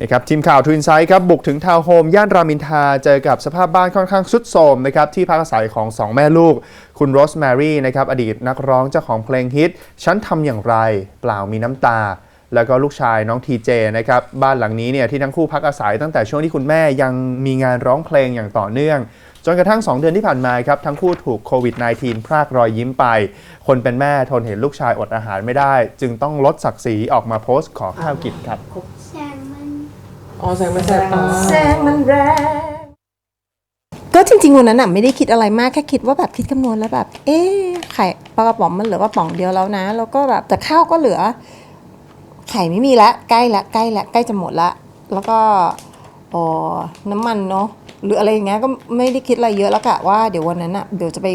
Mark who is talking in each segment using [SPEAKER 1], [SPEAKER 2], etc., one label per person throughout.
[SPEAKER 1] นะครับทีมข่าวทวินไซด์ครับบุกถึงทาวน์โฮมย่านรามินทาเจอกับสภาพบ้านค่อนข้างสุดโทรมนะครับที่พักอาศัยของ 2 แม่ลูก คุณโรสแมรี่นะครับอดีตนักร้องเจ้าของเพลงฮิต ฉันทำอย่างไรเปล่ามีน้ำตา แล้วก็ลูกชายน้องทีเจนะครับบ้านหลังนี้เนี่ยที่ทั้งคู่พักอาศัยตั้งแต่ช่วงที่คุณแม่ยังมีงานร้องเพลงอย่างต่อเนื่องจนกระทั่ง 2 เดือนที่ผ่านมาครับ ทั้งคู่ถูกโควิด -19 พรากรอยยิ้มไป คนเป็นแม่ทนเห็นลูกชายอดอาหารไม่ได้ จึงต้องลดศักดิ์ศรีออกมาโพสต์ขอข้าวกินครับ
[SPEAKER 2] อ๋อแสงมันแสบตา
[SPEAKER 3] แสงมันแรงก็จริงๆวันนั้นน่ะไม่ได้คิดอะไรมากแค่คิดว่าแบบคิดคำนวณแล้วแบบ เอ๊ะไข่ปลากระป๋องมันเหลือกระป๋องเดียวแล้วนะ แล้วก็แบบแต่ข้าวก็เหลือ ไข่ไม่มีละใกล้ละใกล้ละใกล้จะหมดละ แล้วก็อ๋อน้ำมันเนาะหรืออะไรอย่างเงี้ยก็ไม่ได้คิดอะไรเยอะแล้วกะว่าเดี๋ยววันนั้นอะเดี๋ยวจะไป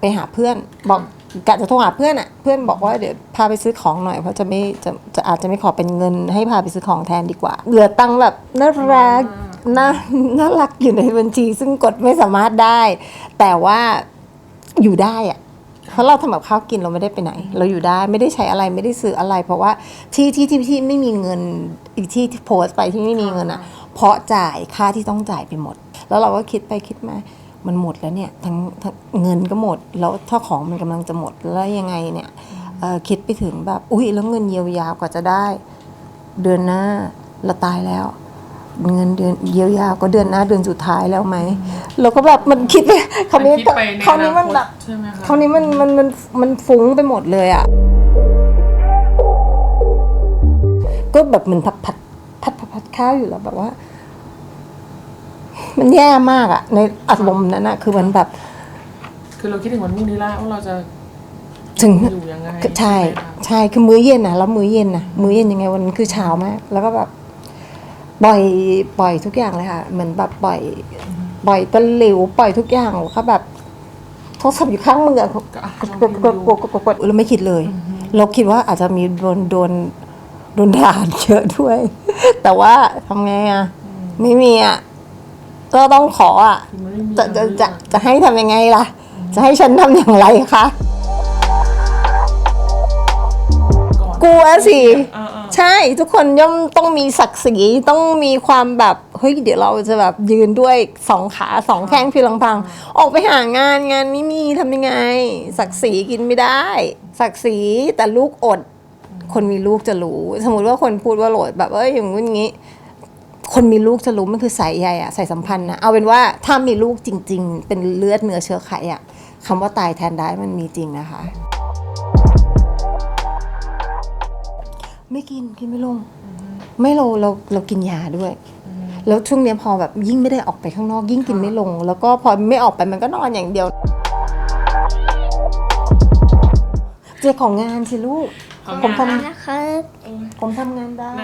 [SPEAKER 3] ไปหาเพื่อนบอก กะจะโทรหาเพื่อนอะเพื่อนบอกว่าเดี๋ยวพาไปซื้อของหน่อยเพราะจะไม่จะจะอาจจะไม่ขอเป็นเงิน ให้พาไปซื้อของแทนดีกว่า เหลือตังค์แบบน่ารักน่าน่ารักอยู่ในบัญชี ซึ่งกดไม่สามารถได้ แต่ว่าอยู่ได้อะเพราะเราทำกับข้าวกินเราไม่ได้ไปไหน เราอยู่ได้ไม่ได้ใช้อะไรไม่ได้ซื้ออะไร เพราะว่าที่ที่ที่ที่ไม่มีเงินอีกที่ที่โพสต์ไปที่ไม่มีเงินอะ เพราะจ่ายค่าที่ต้องจ่ายไปหมด แล้วเราก็คิดไปคิดมา มันหมดแล้วเนี่ยทั้งทั้งเงินก็หมด แล้วถ้าของมันกำลังจะหมดแล้วยังไงเนี่ยเอ่อคิดไปถึงแบบอุ้ยแล้วเงินเยียวยากว่าจะได้ เดือนหน้าเราตายแล้ว เงินเดือนเยียวยาก็เดือนหน้าเดือนสุดท้ายแล้วไหมเราก็แบบมันคิดไปคราวนี้
[SPEAKER 2] คิดไปใน
[SPEAKER 3] คราวนี้มันแบบ
[SPEAKER 2] อนาคตใช่ไหมคะ
[SPEAKER 3] คราวนี้มันมันมันมันฟุ้งไปหมดเลยอะก็แบบเหมือนผัดผัดผัดผัดผัดข้าวอยู่แล้วแบบว่า มันแย่มากอะในอารมณ์นั้นอะคือมันแบบ
[SPEAKER 2] คือเราคิดถึงวันพรุ่งนี้แล้วว่าเราจะ
[SPEAKER 3] ถึง
[SPEAKER 2] อยู่ยังไง
[SPEAKER 3] ใช่
[SPEAKER 2] ไหมคะ
[SPEAKER 3] ใช่คือมื้อเย็นนะแล้วมื้อเย็นนะมื้อเย็นยังไงวันนั้นคือเช้ามาก แล้วก็แบบปล่อยปล่อยทุกอย่างเลยค่ะเหมือนแบบปล่อยปล่อยตะหลิวปล่อยทุกอย่างแล้วก็แบบโทรศัพท์อยู่ข้างมืออะ
[SPEAKER 2] ก็อะ
[SPEAKER 3] กดกดกดกดกดกดกดเราไม่คิดเลย เราคิดว่าอาจจะมีโดนโดนโดนด่าเยอะด้วย แต่ว่าทำไงอะไม่มีอะ ก็ต้องขออะ
[SPEAKER 2] คือมันไม่มี
[SPEAKER 3] จะจะจะ
[SPEAKER 2] เรื่อง
[SPEAKER 3] จะให้ทำยังไงล่ะ จะให้ฉันทำอย่างไรคะ
[SPEAKER 2] ก่อน
[SPEAKER 3] กลัวสิ
[SPEAKER 2] อ่าๆ
[SPEAKER 3] ใช่ทุกคนย่อมต้องมีศักดิ์ศรีต้องมีความแบบเฮ้ยเดี๋ยวเราจะแบบยืนด้วยสองขาสองแข้งเพียงลำพัง ออกไปหางานงานไม่มีทำยังไง ศักดิ์ศรีกินไม่ได้ ศักดิ์ศรีแต่ลูกอด คนมีลูกจะรู้ สมมติว่าคนพูดว่าโหลดแบบเอ้ยอย่างงู้นอย่างงี้ คนมีลูกจะรู้มันคือสายใยอะสายสัมพันธ์นะเอาเป็นว่าถ้ามีลูกจริง ๆ เป็นเลือดเนื้อเชื้อไขอะคำว่าตายแทนได้มันมีจริงนะคะ ไม่กินกินไม่ลง ไม่เราเราเรากินยาด้วย แล้วช่วงเนี้ยพอแบบยิ่งไม่ได้ออกไปข้างนอกยิ่งกินไม่ลง แล้วก็พอไม่ออกไปมันก็นอนอย่างเดียว เจอของงานสิลูก
[SPEAKER 2] ของ
[SPEAKER 3] ผม
[SPEAKER 2] งาน
[SPEAKER 3] ทำ
[SPEAKER 4] นะครับ
[SPEAKER 3] ผมทำงานได้
[SPEAKER 2] ใน